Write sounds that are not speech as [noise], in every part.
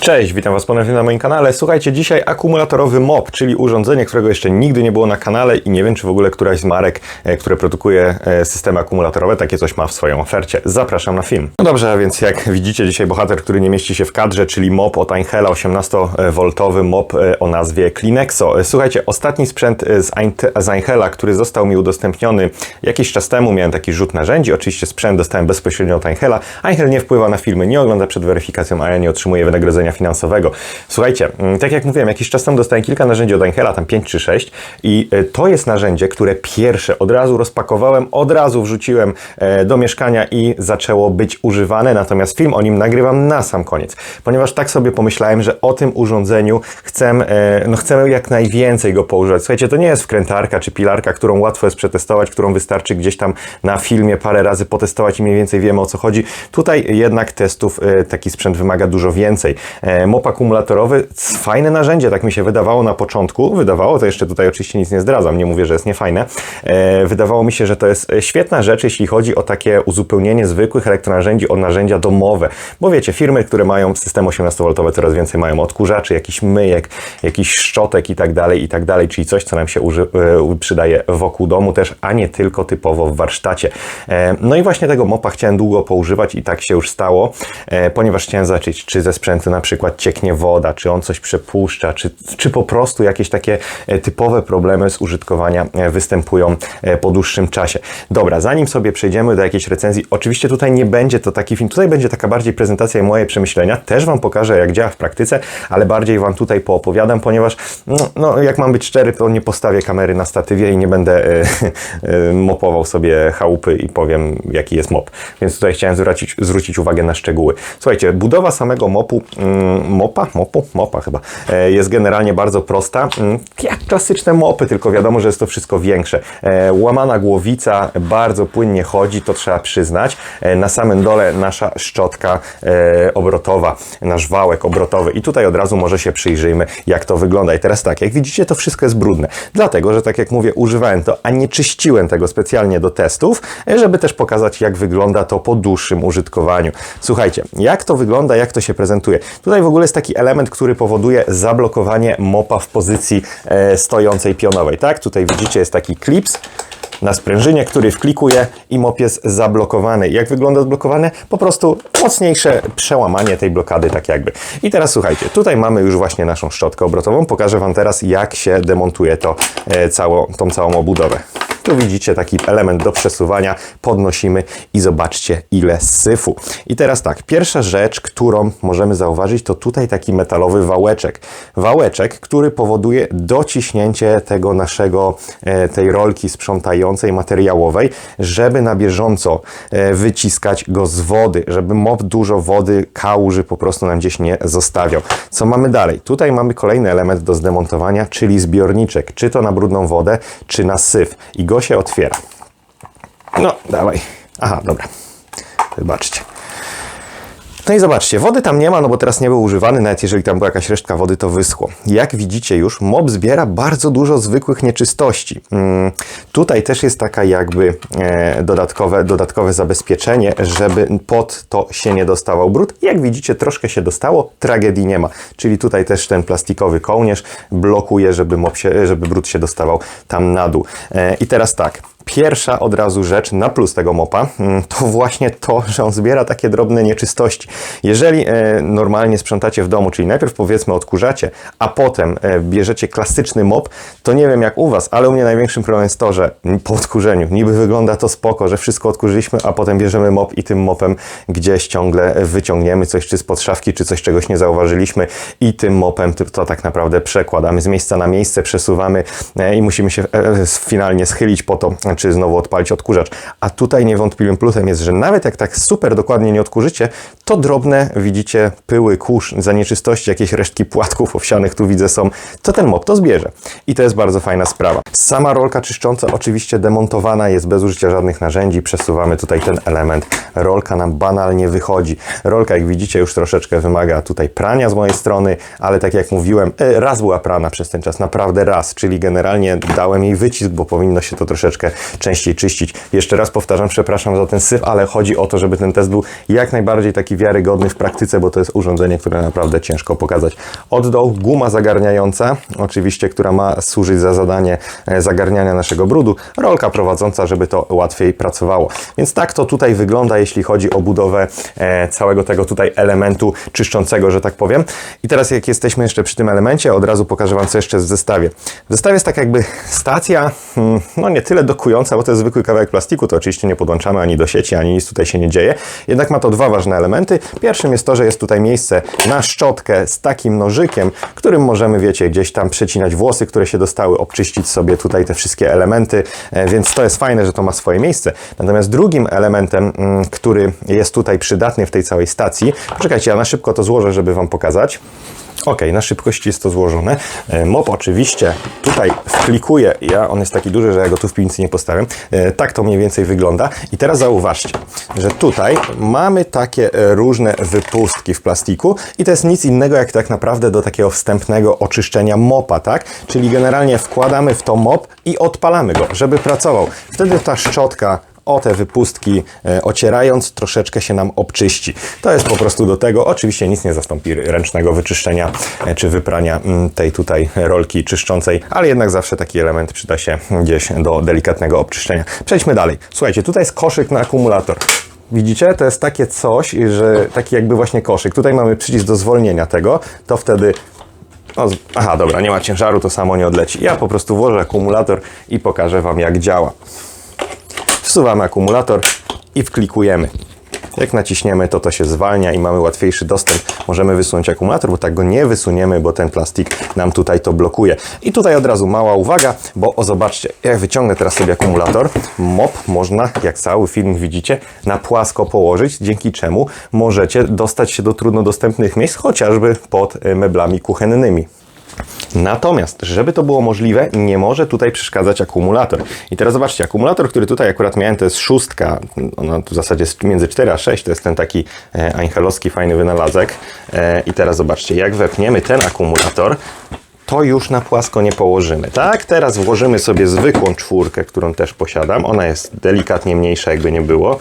Cześć, witam Was ponownie na moim kanale. Słuchajcie, dzisiaj akumulatorowy mop, czyli urządzenie, którego jeszcze nigdy nie było na kanale i nie wiem, czy w ogóle któraś z marek, e, które produkuje e, systemy akumulatorowe, takie coś ma w swojej ofercie. Zapraszam na film. No dobrze, a więc jak widzicie dzisiaj bohater, który nie mieści się w kadrze, czyli mop od Einhela, 18V mop o nazwie Clinexo. E, Słuchajcie, ostatni sprzęt z, Eint- z Einhela, który został mi udostępniony jakiś czas temu, miałem taki rzut narzędzi, oczywiście sprzęt dostałem bezpośrednio od Einhela. Einhel nie wpływa na filmy, nie ogląda przed weryfikacją, a ja nie otrzymuję wynagrodzenia finansowego. Słuchajcie, mm, tak jak mówiłem, jakiś czas temu dostałem kilka narzędzi od Einhela, tam 5 czy 6 i e, to jest narzędzie, które pierwsze od razu rozpakowałem, od razu wrzuciłem e, do mieszkania i zaczęło być używane, natomiast film o nim nagrywam na sam koniec, ponieważ tak sobie pomyślałem, że o tym urządzeniu chcę, e, no chcemy jak najwięcej go poużywać. Słuchajcie, to nie jest wkrętarka czy pilarka, którą łatwo jest przetestować, którą wystarczy gdzieś tam na filmie parę razy potestować i mniej więcej wiemy o co chodzi. Tutaj jednak testów taki sprzęt wymaga dużo więcej. E, Mop akumulatorowy, fajne narzędzie, tak mi się wydawało na początku. Wydawało, to jeszcze tutaj oczywiście nic nie zdradzam, nie mówię, że jest niefajne. E, Wydawało mi się, że to jest e, świetna rzecz, jeśli chodzi o takie uzupełnienie zwykłych elektronarzędzi o narzędzia domowe. Bo wiecie, firmy, które mają systemy 18V coraz więcej mają odkurzaczy, jakiś myjek, jakiś szczotek i tak dalej, i tak dalej, czyli coś, co nam się uży, przydaje wokół domu też, a nie tylko typowo w warsztacie. No i właśnie tego mopa chciałem długo poużywać i tak się już stało, ponieważ chciałem zobaczyć, czy ze sprzętu na przykład cieknie woda, czy on coś przepuszcza, czy, czy po prostu jakieś takie e, typowe problemy z użytkowania e, występują e, po dłuższym czasie. Dobra, zanim sobie przejdziemy do jakiejś recenzji, oczywiście tutaj nie będzie to taki film, tutaj będzie taka bardziej prezentacja i moje przemyślenia, też Wam pokażę jak działa w praktyce, ale bardziej Wam tutaj poopowiadam, ponieważ no, no jak mam być szczery, to nie postawię kamery na statywie i nie będę e, e, mopował sobie chałupy i powiem jaki jest mop. Więc tutaj chciałem zwrócić, zwrócić uwagę na szczegóły. Słuchajcie, budowa samego mopu, mm, mopa, mopu, mopa chyba, e, jest generalnie bardzo prosta. Mm, Jak klasyczne mopy, tylko wiadomo, że jest to wszystko większe. E, Łamana głowica bardzo płynnie chodzi, to trzeba przyznać. E, Na samym dole nasza szczotka obrotowa, nasz wałek obrotowy. I tutaj od razu może się przyjrzyjmy, jak to wygląda. I teraz tak, jak widzicie, to wszystko jest brudne. Dlatego, że tak jak mówię, używałem to, a nie czyściłem tego specjalnie do testów, żeby też pokazać, jak wygląda to po dłuższym użytkowaniu. Słuchajcie, jak to wygląda, jak to się prezentuje. Tutaj w ogóle jest taki element, który powoduje zablokowanie mopa w pozycji e, stojącej pionowej. Tak, tutaj widzicie, jest taki klips na sprężynie, który wklikuje i mop jest zablokowany. Jak wygląda odblokowane? Po prostu mocniejsze przełamanie tej blokady, tak jakby. I teraz słuchajcie, tutaj mamy już właśnie naszą szczotkę obrotową. Pokażę Wam teraz, jak się demontuje to, e, tą całą obudowę. Tu widzicie taki element do przesuwania, podnosimy i zobaczcie ile syfu. I teraz tak, pierwsza rzecz, którą możemy zauważyć, to tutaj taki metalowy wałeczek. Wałeczek, który powoduje dociśnięcie tego naszego, e, tej rolki sprzątającej, materiałowej, żeby na bieżąco e, wyciskać go z wody, żeby mop dużo wody, kałuży po prostu nam gdzieś nie zostawiał. Co mamy dalej? Tutaj mamy kolejny element do zdemontowania, czyli zbiorniczek, czy to na brudną wodę, czy na syf. I go się otwiera. No, dawaj. Aha, dobra. Wybaczcie. No i zobaczcie, wody tam nie ma, no bo teraz nie był używany, nawet jeżeli tam była jakaś resztka wody, to wyschło. Jak widzicie już, mop zbiera bardzo dużo zwykłych nieczystości. Mm, tutaj też jest taka jakby e, dodatkowe, dodatkowe zabezpieczenie, żeby pod to się nie dostawał brud. Jak widzicie, troszkę się dostało, tragedii nie ma. Czyli tutaj też ten plastikowy kołnierz blokuje, żeby, mop się, żeby brud się dostawał tam na dół. E, I teraz tak, Pierwsza od razu rzecz na plus tego mopa mm, to właśnie to, że on zbiera takie drobne nieczystości. Jeżeli e, normalnie sprzątacie w domu, czyli najpierw powiedzmy odkurzacie, a potem e, bierzecie klasyczny mop, to nie wiem jak u Was, ale u mnie największym problemem jest to, że po odkurzeniu niby wygląda to spoko, że wszystko odkurzyliśmy, a potem bierzemy mop i tym mopem gdzieś ciągle wyciągniemy coś czy spod szafki, czy coś czegoś nie zauważyliśmy i tym mopem to, tak naprawdę przekładamy z miejsca na miejsce, przesuwamy e, i musimy się e, e, finalnie schylić po to, czy znowu odpalić odkurzacz. A tutaj niewątpliwym plusem jest, że nawet jak tak super dokładnie nie odkurzycie, to drobne, widzicie, pyły, kurz, zanieczystości, jakieś resztki płatków owsianych tu widzę są, to ten mop to zbierze. I to jest bardzo fajna sprawa. Sama rolka czyszcząca oczywiście demontowana jest bez użycia żadnych narzędzi. Przesuwamy tutaj ten element. Rolka nam banalnie wychodzi. Rolka, jak widzicie, już troszeczkę wymaga tutaj prania z mojej strony, ale tak jak mówiłem, e, raz była prana przez ten czas, naprawdę raz, czyli generalnie dałem jej wycisk, bo powinno się to troszeczkę częściej czyścić. Jeszcze raz powtarzam, przepraszam za ten syf, ale chodzi o to, żeby ten test był jak najbardziej taki wiarygodny w praktyce, bo to jest urządzenie, które naprawdę ciężko pokazać. Od dołu guma zagarniająca, oczywiście, która ma służyć za zadanie e, zagarniania naszego brudu, rolka prowadząca, żeby to łatwiej pracowało. Więc tak to tutaj wygląda, jeśli chodzi o budowę e, całego tego tutaj elementu czyszczącego, że tak powiem. I teraz jak jesteśmy jeszcze przy tym elemencie, od razu pokażę Wam co jeszcze w zestawie. W zestawie jest tak jakby stacja, mm, no nie tyle dokująca, bo to jest zwykły kawałek plastiku, to oczywiście nie podłączamy ani do sieci, ani nic tutaj się nie dzieje. Jednak ma to dwa ważne elementy. Pierwszym jest to, że jest tutaj miejsce na szczotkę z takim nożykiem, którym możemy, wiecie, gdzieś tam przecinać włosy, które się dostały, obczyścić sobie tutaj te wszystkie elementy, e, więc to jest fajne, że to ma swoje miejsce. Natomiast drugim elementem, mm, który jest tutaj przydatny w tej całej stacji, poczekajcie, ja na szybko to złożę, żeby Wam pokazać. Ok, na szybkości jest to złożone. E, Mop oczywiście tutaj wklikuje, ja, on jest taki duży, że ja go tu w piwnicy nie postawię. E, Tak to mniej więcej wygląda. I teraz zauważcie, że tutaj mamy takie e, różne wypustki w plastiku i to jest nic innego jak tak naprawdę do takiego wstępnego oczyszczenia mopa, tak? Czyli generalnie wkładamy w to mop i odpalamy go, żeby pracował. Wtedy ta szczotka o te wypustki e, ocierając troszeczkę się nam obczyści. To jest po prostu do tego, oczywiście nic nie zastąpi ręcznego wyczyszczenia e, czy wyprania mm, tej tutaj rolki czyszczącej, ale jednak zawsze taki element przyda się gdzieś do delikatnego obczyszczenia. Przejdźmy dalej. Słuchajcie, tutaj jest koszyk na akumulator. Widzicie? To jest takie coś, że taki jakby właśnie koszyk. Tutaj mamy przycisk do zwolnienia tego, to wtedy no, aha, dobra, nie ma ciężaru, to samo nie odleci. Ja po prostu włożę akumulator i pokażę Wam jak działa. Wsuwamy akumulator i wklikujemy. Jak naciśniemy, to to się zwalnia i mamy łatwiejszy dostęp. Możemy wysunąć akumulator, bo tak go nie wysuniemy, bo ten plastik nam tutaj to blokuje. I tutaj od razu mała uwaga, bo o zobaczcie, jak wyciągnę teraz sobie akumulator, mop można, jak cały film widzicie, na płasko położyć, dzięki czemu możecie dostać się do trudno dostępnych miejsc, chociażby pod e, meblami kuchennymi. Natomiast, żeby to było możliwe, nie może tutaj przeszkadzać akumulator. I teraz zobaczcie, akumulator, który tutaj akurat miałem, to jest szóstka, ona w zasadzie jest między 4 a 6, to jest ten taki e, fajny wynalazek. E, I teraz zobaczcie, jak wepniemy ten akumulator, to już na płasko nie położymy. Tak, teraz włożymy sobie zwykłą czwórkę, którą też posiadam. Ona jest delikatnie mniejsza, jakby nie było.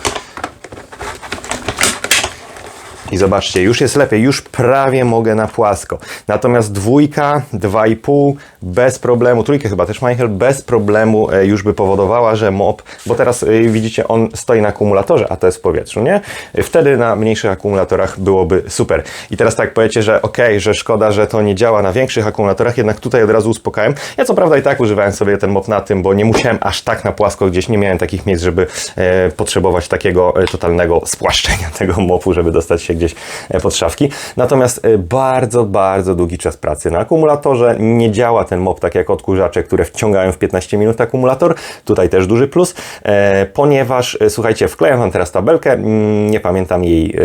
I zobaczcie, już jest lepiej, już prawie mogę na płasko. Natomiast dwójka, dwa i pół, bez problemu, trójkę chyba też Michael, bez problemu e, już by powodowała, że mop, bo teraz e, widzicie, on stoi na akumulatorze, a to jest w powietrzu, nie? Wtedy na mniejszych akumulatorach byłoby super. I teraz tak powiecie, że okej, że szkoda, że to nie działa na większych akumulatorach, jednak tutaj od razu uspokajam. Ja co prawda i tak używałem sobie ten mop na tym, bo nie musiałem aż tak na płasko gdzieś, nie miałem takich miejsc, żeby e, potrzebować takiego e, totalnego spłaszczenia [laughs] tego mopu, żeby dostać się gdzieś e, pod szafki. Natomiast e, bardzo, bardzo długi czas pracy na akumulatorze. Nie działa ten mop tak jak odkurzacze, które wciągają w 15 minut akumulator. Tutaj też duży plus, e, ponieważ słuchajcie, wklejam Wam teraz tabelkę. mm, Nie pamiętam jej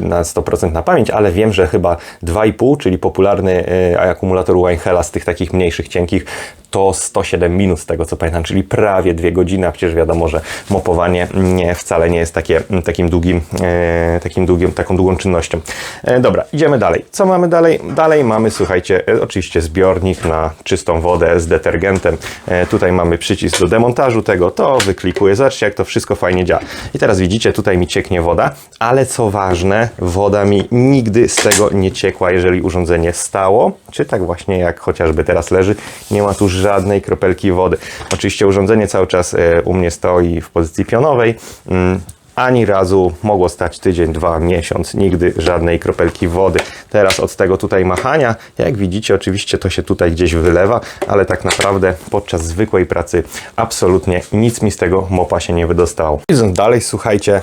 na 100% na pamięć, ale wiem, że chyba 2,5, czyli popularny akumulator Weinhela z tych takich mniejszych, cienkich, to 107 minut z tego co pamiętam, czyli prawie dwie godziny, a przecież wiadomo, że mopowanie nie, wcale nie jest takie, takim długim, e, takim długim, taką długą czynnością. E, dobra, idziemy dalej. Co mamy dalej? Dalej mamy, słuchajcie, e, oczywiście zbiornik na czystą wodę z detergentem. E, tutaj mamy przycisk do demontażu tego, to wyklikuję. Zobaczcie, jak to wszystko fajnie działa. I teraz widzicie, tutaj mi cieknie woda, ale co ważne, woda mi nigdy z tego nie ciekła, jeżeli urządzenie stało, czy tak właśnie jak chociażby teraz leży, nie ma tu żadnej kropelki wody. Oczywiście urządzenie cały czas e, u mnie stoi w pozycji pionowej. Mm, ani razu mogło stać tydzień, dwa, miesiąc, nigdy żadnej kropelki wody. Teraz od tego tutaj machania, jak widzicie, oczywiście to się tutaj gdzieś wylewa, ale tak naprawdę podczas zwykłej pracy absolutnie nic mi z tego mopa się nie wydostało. Idąc dalej, słuchajcie,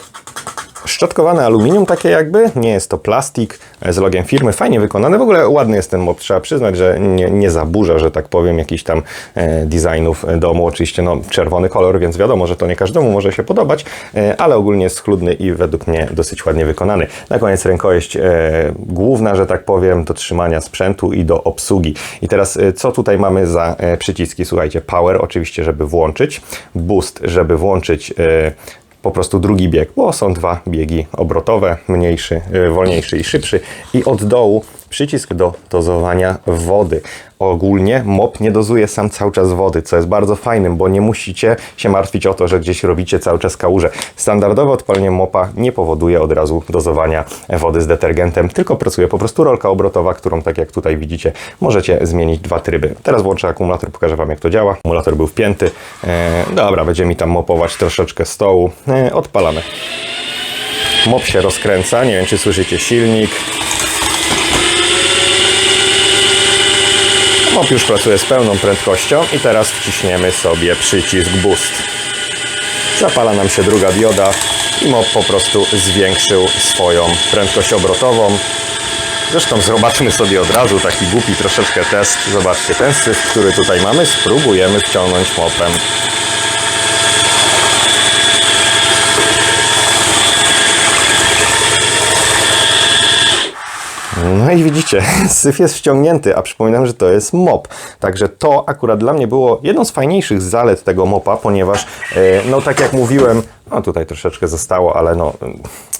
Szczotkowane aluminium takie jakby, nie jest to plastik. Z logiem firmy, fajnie wykonane, w ogóle ładny jest ten mop, trzeba przyznać, że nie, nie zaburza, że tak powiem, jakichś tam e, designów domu, oczywiście no czerwony kolor, więc wiadomo, że to nie każdemu może się podobać, e, ale ogólnie jest schludny i według mnie dosyć ładnie wykonany. Na koniec rękojeść e, główna, że tak powiem, do trzymania sprzętu i do obsługi. I teraz co tutaj mamy za przyciski, słuchajcie, power oczywiście, żeby włączyć, boost, żeby włączyć po prostu drugi bieg, bo są dwa biegi obrotowe, mniejszy, y, wolniejszy i szybszy. I od dołu przycisk do dozowania wody. Ogólnie mop nie dozuje sam cały czas wody, co jest bardzo fajnym, bo nie musicie się martwić o to, że gdzieś robicie cały czas kałuże. Standardowe odpalenie mopa nie powoduje od razu dozowania wody z detergentem, tylko pracuje po prostu rolka obrotowa, którą tak jak tutaj widzicie, możecie zmienić dwa tryby. Teraz włączę akumulator, pokażę Wam jak to działa. Akumulator był wpięty. E, dobra, będzie mi tam mopować troszeczkę stołu. E, odpalamy. Mop się rozkręca, nie wiem czy słyszycie silnik. Mop już pracuje z pełną prędkością i teraz wciśniemy sobie przycisk Boost. Zapala nam się druga dioda i mop po prostu zwiększył swoją prędkość obrotową. Zresztą zobaczmy sobie od razu taki głupi troszeczkę test. Zobaczcie, ten syf, który tutaj mamy, spróbujemy wciągnąć mopem. No i widzicie, [laughs] syf jest wciągnięty, a przypominam, że to jest mop. Także to akurat dla mnie było jedną z fajniejszych zalet tego mopa, ponieważ, e, no tak jak mówiłem, no tutaj troszeczkę zostało, ale no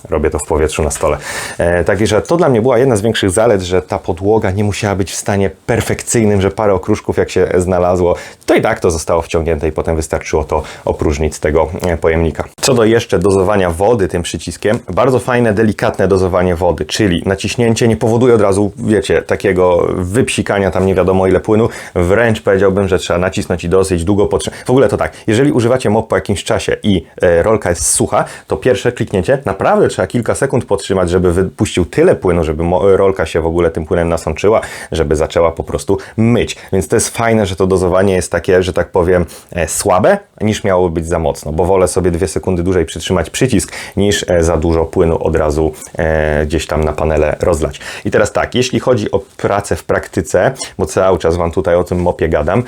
robię to w powietrzu na stole. E, Także to dla mnie była jedna z większych zalet, że ta podłoga nie musiała być w stanie perfekcyjnym, że parę okruszków jak się znalazło, to i tak to zostało wciągnięte i potem wystarczyło to opróżnić z tego e, pojemnika. Co do jeszcze dozowania wody tym przyciskiem, bardzo fajne, delikatne dozowanie wody, czyli naciśnięcie nie powoduje od razu, wiecie, takiego wypsikania tam nie wiadomo ile płynu, wręcz powiedziałbym, że trzeba nacisnąć i dosyć długo potrzymać. W ogóle to tak, jeżeli używacie mop po jakimś czasie i e, rolka jest sucha, to pierwsze kliknięcie naprawdę trzeba kilka sekund podtrzymać, żeby wypuścił tyle płynu, żeby rolka się w ogóle tym płynem nasączyła, żeby zaczęła po prostu myć. Więc to jest fajne, że to dozowanie jest takie, że tak powiem, e, słabe, niż miało być za mocno, bo wolę sobie dwie sekundy dłużej przytrzymać przycisk, niż e, za dużo płynu od razu e, gdzieś tam na panele rozlać. I teraz tak, jeśli chodzi o pracę w praktyce, bo cały czas Wam tutaj o tym mopie gadam,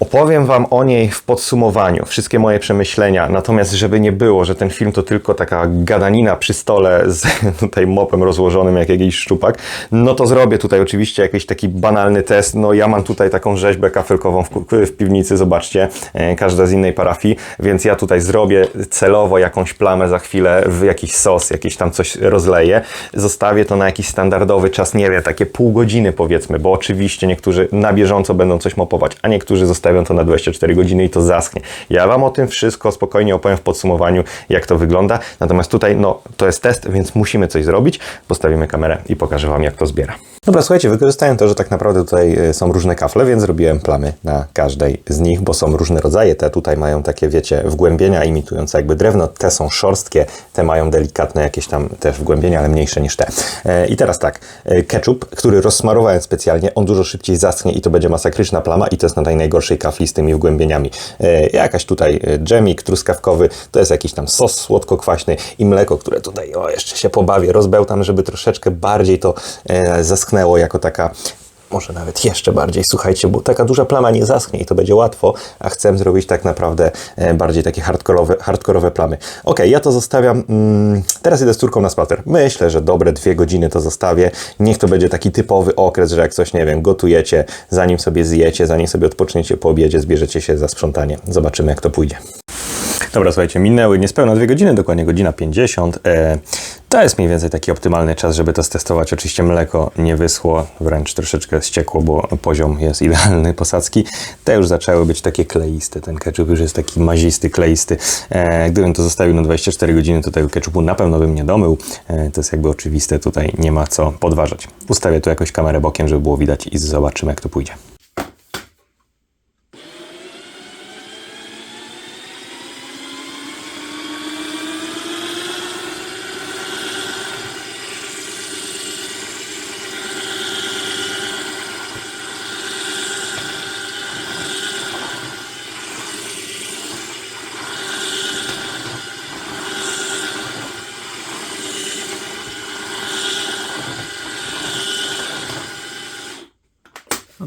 Opowiem Wam o niej w podsumowaniu, wszystkie moje przemyślenia. Natomiast, żeby nie było, że ten film to tylko taka gadanina przy stole z [laughs] tutaj mopem rozłożonym jak jakiś szczupak, no to zrobię tutaj oczywiście jakiś taki banalny test. No ja mam tutaj taką rzeźbę kafelkową w, w piwnicy, zobaczcie, e, każda z innej parafii, więc ja tutaj zrobię celowo jakąś plamę za chwilę w jakiś sos, jakieś tam coś rozleję. Zostawię to na jakiś standardowy czas, nie wiem, takie pół godziny powiedzmy, bo oczywiście niektórzy na bieżąco będą coś mopować, a niektórzy zostawią to na 24 godziny i to zaschnie. Ja Wam o tym wszystko spokojnie opowiem w podsumowaniu, jak to wygląda. Natomiast tutaj, no, to jest test, więc musimy coś zrobić. Postawimy kamerę i pokażę Wam, jak to zbiera. Dobra, słuchajcie, wykorzystałem to, że tak naprawdę tutaj e, są różne kafle, więc zrobiłem plamy na każdej z nich, bo są różne rodzaje. Te tutaj mają takie, wiecie, wgłębienia imitujące jakby drewno, te są szorstkie, te mają delikatne jakieś tam też wgłębienia, ale mniejsze niż te. E, I teraz tak, e, ketchup, który rozsmarowałem specjalnie, on dużo szybciej zaschnie i to będzie masakryczna plama i to jest na tej najgorszej kafli z tymi wgłębieniami. Jakaś tutaj dżemik truskawkowy, to jest jakiś tam sos słodko-kwaśny i mleko, które tutaj, o, jeszcze się pobawię, rozbełtam, żeby troszeczkę bardziej to e, jako taka może nawet jeszcze bardziej, słuchajcie, bo taka duża plama nie zaschnie i to będzie łatwo, a chcę zrobić tak naprawdę e, bardziej takie hardkorowe, hardkorowe plamy. Ok, ja to zostawiam, mm, teraz idę z córką na spacer. Myślę, że dobre dwie godziny to zostawię. Niech to będzie taki typowy okres, że jak coś, nie wiem, gotujecie, zanim sobie zjecie, zanim sobie odpoczniecie po obiedzie, zbierzecie się za sprzątanie. Zobaczymy, jak to pójdzie. Dobra, słuchajcie, minęły niespełna dwie godziny, dokładnie godzina 50. E, to jest mniej więcej taki optymalny czas, żeby to stestować. Oczywiście mleko nie wyschło, wręcz troszeczkę ściekło, bo poziom jest [laughs] idealny posadzki. Te już zaczęły być takie kleiste. Ten ketchup już jest taki mazisty, kleisty. E, gdybym to zostawił na 24 godziny, to tego ketchupu na pewno bym nie domył. E, to jest jakby oczywiste, tutaj nie ma co podważać. Ustawię tu jakoś kamerę bokiem, żeby było widać i zobaczymy, jak to pójdzie.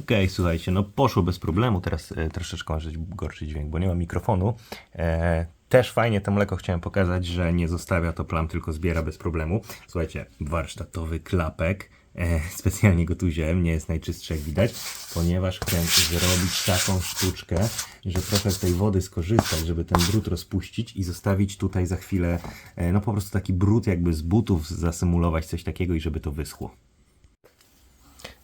Okej, słuchajcie, no poszło bez problemu. Teraz e, troszeczkę może gorszy dźwięk, bo nie ma mikrofonu. E, też fajnie to mleko chciałem pokazać, że nie zostawia to plam, tylko zbiera bez problemu. Słuchajcie, warsztatowy klapek. E, [laughs] specjalnie go tu wziąłem, nie jest najczystszy jak widać, ponieważ chcę zrobić taką sztuczkę, że trochę z tej wody skorzystać, żeby ten brud rozpuścić i zostawić tutaj za chwilę, e, no po prostu taki brud jakby z butów zasymulować coś takiego i żeby to wyschło.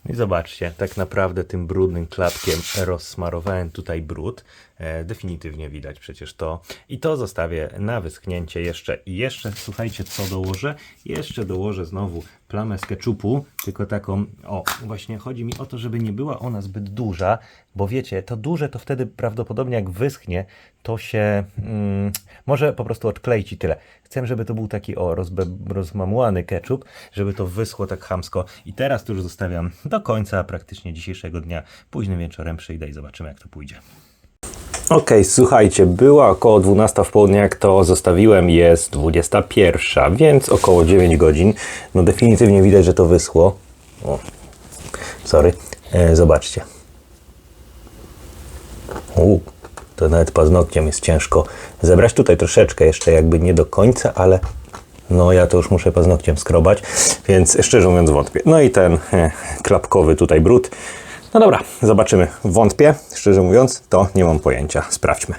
I zobaczcie, tak naprawdę tym brudnym klapkiem rozsmarowałem tutaj brud. E, definitywnie widać przecież to. I to zostawię na wyschnięcie jeszcze. I jeszcze, słuchajcie, co dołożę? Jeszcze dołożę znowu plamę z keczupu, tylko taką, o, właśnie chodzi mi o to, żeby nie była ona zbyt duża, bo wiecie, to duże to wtedy prawdopodobnie jak wyschnie, to się mm, może po prostu odkleić i tyle. Chcę, żeby to był taki o, rozbe, rozmamłany ketchup, żeby to wyschło tak chamsko. I teraz to już zostawiam do końca praktycznie dzisiejszego dnia. Późnym wieczorem przyjdę i zobaczymy, jak to pójdzie. Okej, słuchajcie, była około 12 w południe, jak to zostawiłem, jest 21, więc około 9 godzin. No definitywnie widać, że to wyschło. O, sorry, e, zobaczcie. U, to nawet paznokciem jest ciężko zebrać. Tutaj troszeczkę jeszcze jakby nie do końca, ale no ja to już muszę paznokciem skrobać, więc szczerze mówiąc wątpię. No i ten e, klapkowy tutaj brud. No dobra, zobaczymy. Wątpię, szczerze mówiąc, to nie mam pojęcia. Sprawdźmy.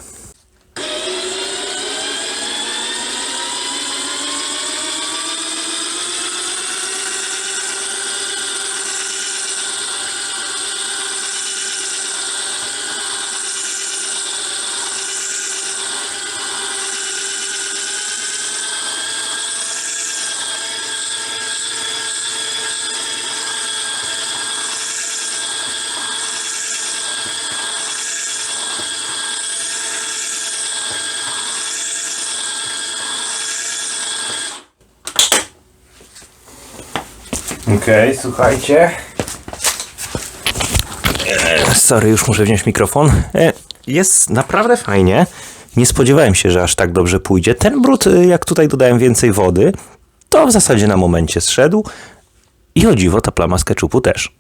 Okej, słuchajcie. E, Sorry, już muszę wziąć mikrofon. E, Jest naprawdę fajnie. Nie spodziewałem się, że aż tak dobrze pójdzie. Ten brud, e, jak tutaj dodałem więcej wody, to w zasadzie na momencie zszedł. I o dziwo, ta plama z keczupu też.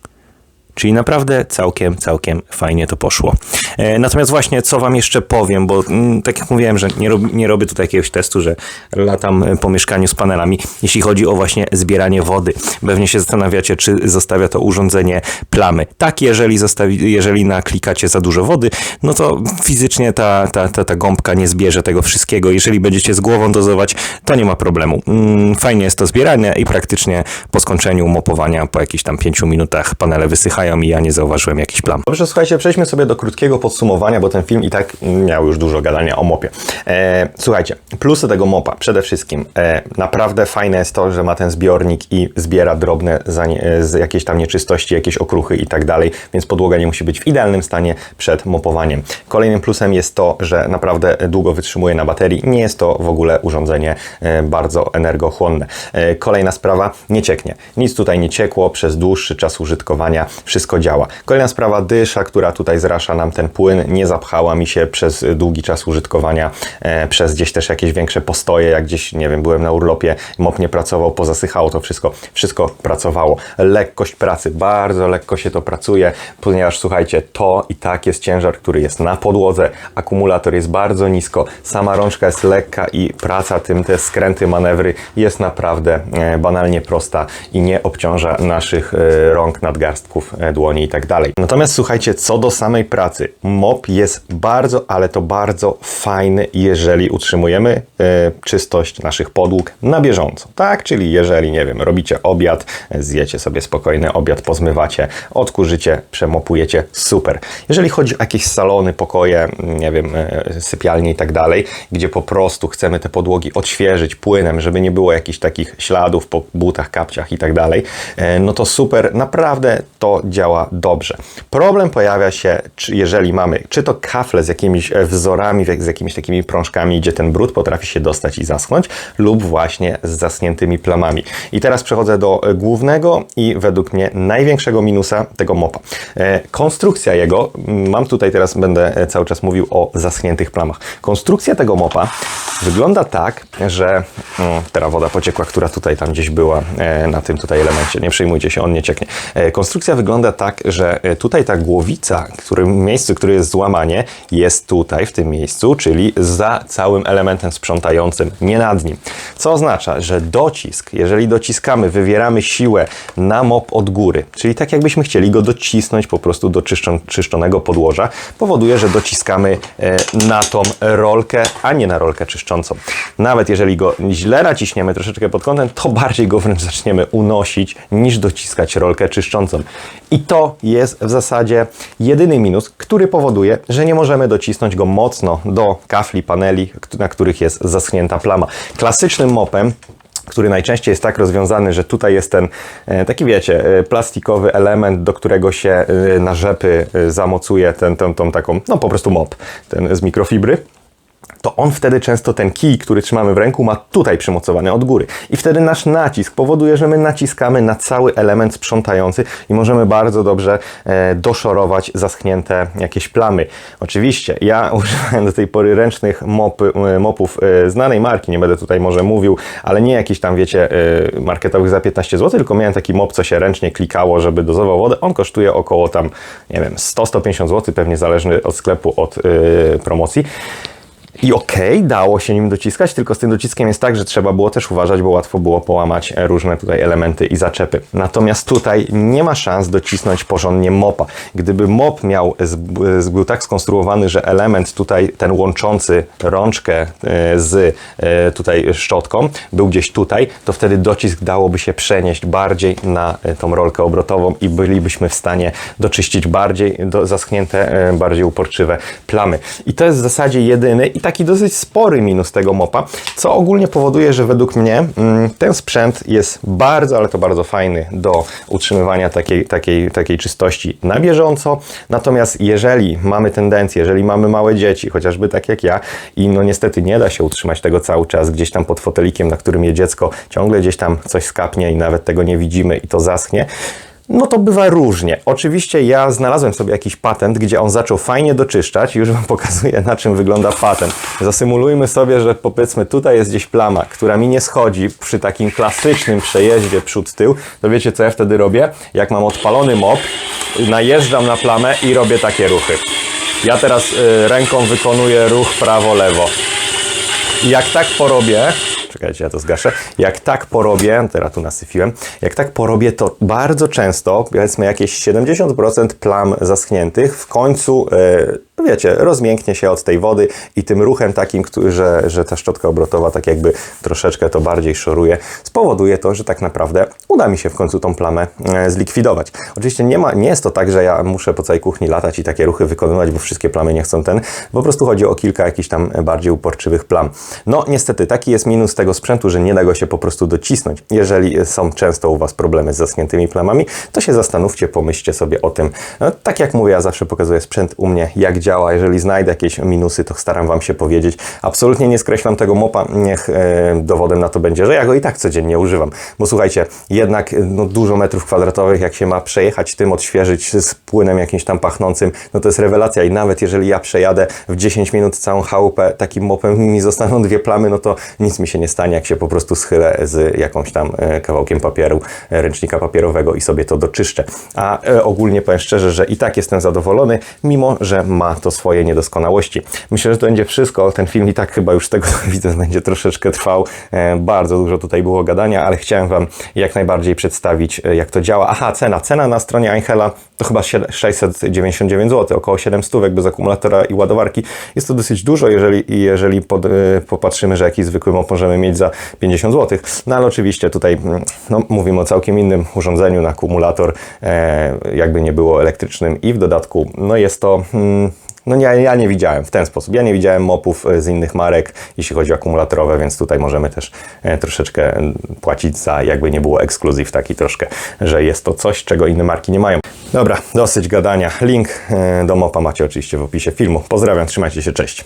Czyli naprawdę całkiem, całkiem fajnie to poszło. E, natomiast właśnie co Wam jeszcze powiem, bo mm, tak jak mówiłem, że nie, rob, nie robię tutaj jakiegoś testu, że latam e, po mieszkaniu z panelami, jeśli chodzi o właśnie zbieranie wody. Pewnie się zastanawiacie, czy zostawia to urządzenie plamy. Tak, jeżeli, zostawi, jeżeli naklikacie za dużo wody, no to fizycznie ta, ta, ta, ta gąbka nie zbierze tego wszystkiego. Jeżeli będziecie z głową dozować, to nie ma problemu. Mm, Fajnie jest to zbieranie i praktycznie po skończeniu mopowania, po jakichś tam 5 minutach panele wysychają i ja nie zauważyłem jakichś plam. Dobrze, słuchajcie, przejdźmy sobie do krótkiego podsumowania, bo ten film i tak miał już dużo gadania o mopie. E, słuchajcie, plusy tego mopa przede wszystkim. E, naprawdę fajne jest to, że ma ten zbiornik i zbiera drobne e, z jakieś tam nieczystości, jakieś okruchy i tak dalej, więc podłoga nie musi być w idealnym stanie przed mopowaniem. Kolejnym plusem jest to, że naprawdę długo wytrzymuje na baterii. Nie jest to w ogóle urządzenie e, bardzo energochłonne. E, kolejna sprawa, nie cieknie. Nic tutaj nie ciekło przez dłuższy czas użytkowania. Wszystko działa. Kolejna sprawa, dysza, która tutaj zrasza nam ten płyn, nie zapchała mi się przez długi czas użytkowania, e, przez gdzieś też jakieś większe postoje, jak gdzieś, nie wiem, byłem na urlopie, mop nie pracował, pozasychało to wszystko. Wszystko pracowało. Lekkość pracy, bardzo lekko się to pracuje, ponieważ słuchajcie, to i tak jest ciężar, który jest na podłodze, akumulator jest bardzo nisko, sama rączka jest lekka i praca tym, te skręty, manewry jest naprawdę e, banalnie prosta i nie obciąża naszych e, rąk, nadgarstków, e, dłoni i tak dalej. Natomiast słuchajcie, co do samej pracy, mop jest bardzo, ale to bardzo fajny, jeżeli utrzymujemy e, czystość naszych podłóg na bieżąco, tak? Czyli jeżeli, nie wiem, robicie obiad, zjecie sobie spokojny obiad, pozmywacie, odkurzycie, przemopujecie, super. Jeżeli chodzi o jakieś salony, pokoje, mm, nie wiem, e, sypialnie i tak dalej, gdzie po prostu chcemy te podłogi odświeżyć płynem, żeby nie było jakichś takich śladów po butach, kapciach i tak dalej, e, no to super, naprawdę to działa dobrze. Problem pojawia się, jeżeli mamy czy to kafle z jakimiś e, wzorami, z jakimiś takimi prążkami, gdzie ten brud potrafi się dostać i zaschnąć, lub właśnie z zaschniętymi plamami. I teraz przechodzę do e, głównego i według mnie największego minusa tego mopa. E, Konstrukcja jego, mam tutaj teraz, będę cały czas mówił o zaschniętych plamach. Konstrukcja tego mopa wygląda tak, że o, teraz woda pociekła, która tutaj tam gdzieś była na tym tutaj elemencie. Nie przejmujcie się, on nie cieknie. Konstrukcja wygląda tak, że e, tutaj ta głowica, w którym miejscu, który jest złamanie, jest tutaj, w tym miejscu, czyli za całym elementem sprzątającym, nie nad nim. Co oznacza, że docisk, jeżeli dociskamy, wywieramy siłę na mop od góry, czyli tak jakbyśmy chcieli go docisnąć po prostu do czyszczon, czyszczonego podłoża, powoduje, że dociskamy e, na tą rolkę, a nie na rolkę czyszczącą. Nawet jeżeli go źle naciśniemy troszeczkę pod kątem, to bardziej go wręcz zaczniemy unosić, niż dociskać rolkę czyszczącą. I to jest w zasadzie jedyny minus, który powoduje, że nie możemy docisnąć go mocno do kafli, paneli, na których jest zaschnięta plama. Klasycznym mopem który najczęściej jest tak rozwiązany, że tutaj jest ten e, taki, wiecie, e, plastikowy element, do którego się e, na rzepy zamocuje ten, ten, tą taką, no po prostu mop, ten z mikrofibry to on wtedy często ten kij, który trzymamy w ręku, ma tutaj przymocowany od góry. I wtedy nasz nacisk powoduje, że my naciskamy na cały element sprzątający i możemy bardzo dobrze e, doszorować zaschnięte jakieś plamy. Oczywiście, ja [laughs] używałem do tej pory ręcznych mopy, e, mopów e, znanej marki, nie będę tutaj może mówił, ale nie jakichś tam, wiecie, e, marketowych za 15 zł, tylko miałem taki mop, co się ręcznie klikało, żeby dozował wodę. On kosztuje około tam, nie wiem, 100-150 zł, pewnie zależny od sklepu, od e, promocji. I okej, okay, dało się nim dociskać, tylko z tym dociskiem jest tak, że trzeba było też uważać, bo łatwo było połamać różne tutaj elementy i zaczepy. Natomiast tutaj nie ma szans docisnąć porządnie mopa. Gdyby mop miał, był tak skonstruowany, że element tutaj, ten łączący rączkę e, z e, tutaj szczotką, był gdzieś tutaj, to wtedy docisk dałoby się przenieść bardziej na e, tą rolkę obrotową i bylibyśmy w stanie doczyścić bardziej do, zaschnięte, bardziej uporczywe plamy. I to jest w zasadzie jedyny i taki dosyć spory minus tego mopa, co ogólnie powoduje, że według mnie mm, ten sprzęt jest bardzo, ale to bardzo fajny do utrzymywania takiej, takiej, takiej czystości na bieżąco. Natomiast jeżeli mamy tendencję, jeżeli mamy małe dzieci, chociażby tak jak ja, i no niestety nie da się utrzymać tego cały czas gdzieś tam pod fotelikiem, na którym je dziecko ciągle gdzieś tam coś skapnie i nawet tego nie widzimy i to zaschnie, no to bywa różnie. Oczywiście ja znalazłem sobie jakiś patent, gdzie on zaczął fajnie doczyszczać. Już Wam [laughs] pokazuję, na czym wygląda patent. Zasymulujmy sobie, że powiedzmy tutaj jest gdzieś plama, która mi nie schodzi przy takim klasycznym przejeździe przód-tył. To wiecie, co ja wtedy robię? Jak mam odpalony mop, najeżdżam na plamę i robię takie ruchy. Ja teraz y, ręką wykonuję ruch prawo-lewo. I jak tak porobię, czekajcie, ja to zgaszę. Jak tak porobię, teraz tu nasyfiłem, jak tak porobię, to bardzo często, powiedzmy jakieś 70% plam zaschniętych w końcu yy, wiecie, rozmięknie się od tej wody i tym ruchem takim, że, że ta szczotka obrotowa tak jakby troszeczkę to bardziej szoruje, spowoduje to, że tak naprawdę uda mi się w końcu tą plamę e, zlikwidować. Oczywiście nie, ma, nie jest to tak, że ja muszę po całej kuchni latać i takie ruchy wykonywać, bo wszystkie plamy nie chcą ten, po prostu chodzi o kilka jakichś tam bardziej uporczywych plam. No niestety, taki jest minus tego sprzętu, że nie da go się po prostu docisnąć. Jeżeli są często u Was problemy z zaschniętymi plamami, to się zastanówcie, pomyślcie sobie o tym. No, tak jak mówię, ja zawsze pokazuję sprzęt u mnie, jak działa. Jeżeli znajdę jakieś minusy, to staram Wam się powiedzieć. Absolutnie nie skreślam tego mopa. Niech e, dowodem na to będzie, że ja go i tak codziennie używam. Bo słuchajcie, jednak no, dużo metrów kwadratowych, jak się ma przejechać tym, odświeżyć z płynem jakimś tam pachnącym, no to jest rewelacja. I nawet jeżeli ja przejadę w 10 minut całą chałupę takim mopem [laughs] mi zostaną dwie plamy, no to nic mi się nie stanie, jak się po prostu schylę z jakąś tam e, kawałkiem papieru, e, ręcznika papierowego i sobie to doczyszczę. A e, ogólnie powiem szczerze, że i tak jestem zadowolony, mimo że ma to swoje niedoskonałości. Myślę, że to będzie wszystko. Ten film i tak chyba już tego [laughs] widzę będzie troszeczkę trwał. E, bardzo dużo tutaj było gadania, ale chciałem Wam jak najbardziej przedstawić, e, jak to działa. Aha, cena. Cena na stronie Angela to chyba 699 zł, około 700 bez akumulatora i ładowarki. Jest to dosyć dużo, jeżeli, jeżeli pod, e, popatrzymy, że jakiś zwykły mop możemy mieć za 50 zł. No ale oczywiście tutaj mm, no, mówimy o całkiem innym urządzeniu na akumulator, jakby nie było elektrycznym i w dodatku no jest to... Mm, no nie, ja nie widziałem w ten sposób. Ja nie widziałem mopów e, z innych marek, jeśli chodzi o akumulatorowe, więc tutaj możemy też e, troszeczkę płacić za, jakby nie było ekskluzyw taki troszkę, że jest to coś, czego inne marki nie mają. Dobra, dosyć gadania. Link e, do mopa macie oczywiście w opisie filmu. Pozdrawiam, trzymajcie się, cześć.